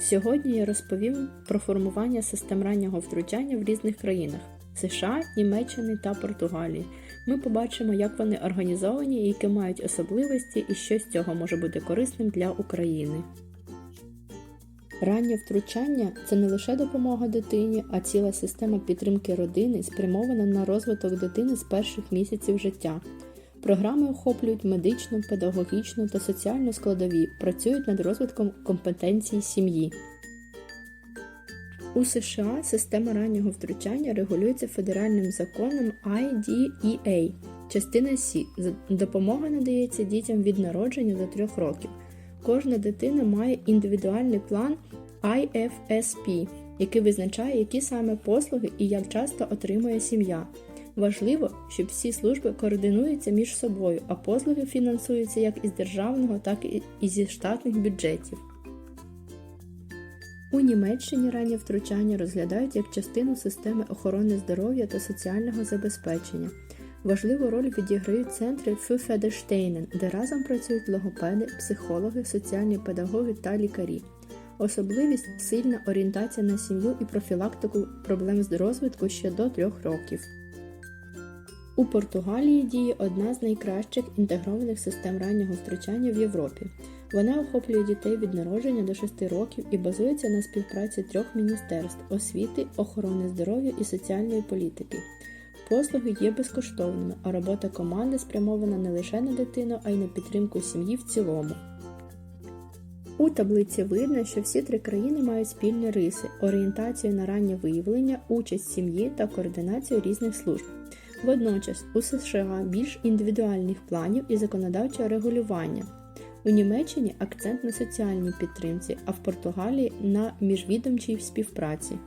Сьогодні я розповім про формування систем раннього втручання в різних країнах США, Німеччини та Португалії. Ми побачимо, як вони організовані які мають особливості, і що з цього може бути корисним для України. Раннє втручання це не лише допомога дитині, а ціла система підтримки родини, спрямована на розвиток дитини з перших місяців життя. Програми охоплюють медичну, педагогічну та соціальну складові, працюють над розвитком компетенцій сім'ї. У США система раннього втручання регулюється федеральним законом IDEA. Частина Сі. Допомога надається дітям від народження до 3 років. Кожна дитина має індивідуальний план IFSP, який визначає, які саме послуги і як часто отримує сім'я. Важливо, щоб всі служби координуються між собою, а послуги фінансуються як із державного, так і зі штатних бюджетів. У Німеччині раннє втручання розглядають як частину системи охорони здоров'я та соціального забезпечення. Важливу роль відіграють центри Фюфедерштейнен, де разом працюють логопеди, психологи, соціальні педагоги та лікарі. Особливість сильна орієнтація на сім'ю і профілактику проблем з розвитку ще до трьох років. У Португалії діє одна з найкращих інтегрованих систем раннього втручання в Європі. Вона охоплює дітей від народження до 6 років і базується на співпраці трьох міністерств освіти, охорони здоров'я і соціальної політики. Послуги є безкоштовними, а робота команди спрямована не лише на дитину, а й на підтримку сім'ї в цілому. У таблиці видно, що всі три країни мають спільні риси: орієнтацію на раннє виявлення, участь сім'ї та координацію різних служб. Водночас у США більш індивідуальних планів і законодавчого регулювання. У Німеччині акцент на соціальній підтримці, а в Португалії на міжвідомчій співпраці.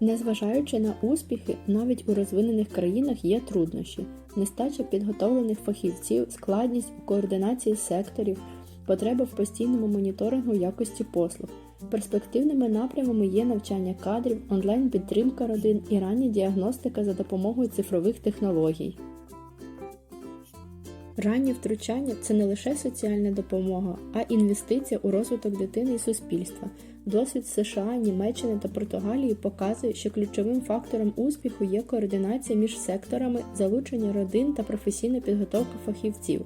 Незважаючи на успіхи, навіть у розвинених країнах є труднощі: нестача підготовлених фахівців, складність у координації секторів, потреба в постійному моніторингу якості послуг. Перспективними напрямами є навчання кадрів, онлайн-підтримка родин і рання діагностика за допомогою цифрових технологій. Раннє втручання це не лише соціальна допомога, а інвестиція у розвиток дитини і суспільства. Досвід США, Німеччини та Португалії показує, що ключовим фактором успіху є координація між секторами, залучення родин та професійна підготовка фахівців.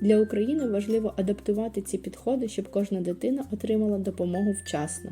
Для України важливо адаптувати ці підходи, щоб кожна дитина отримала допомогу вчасно.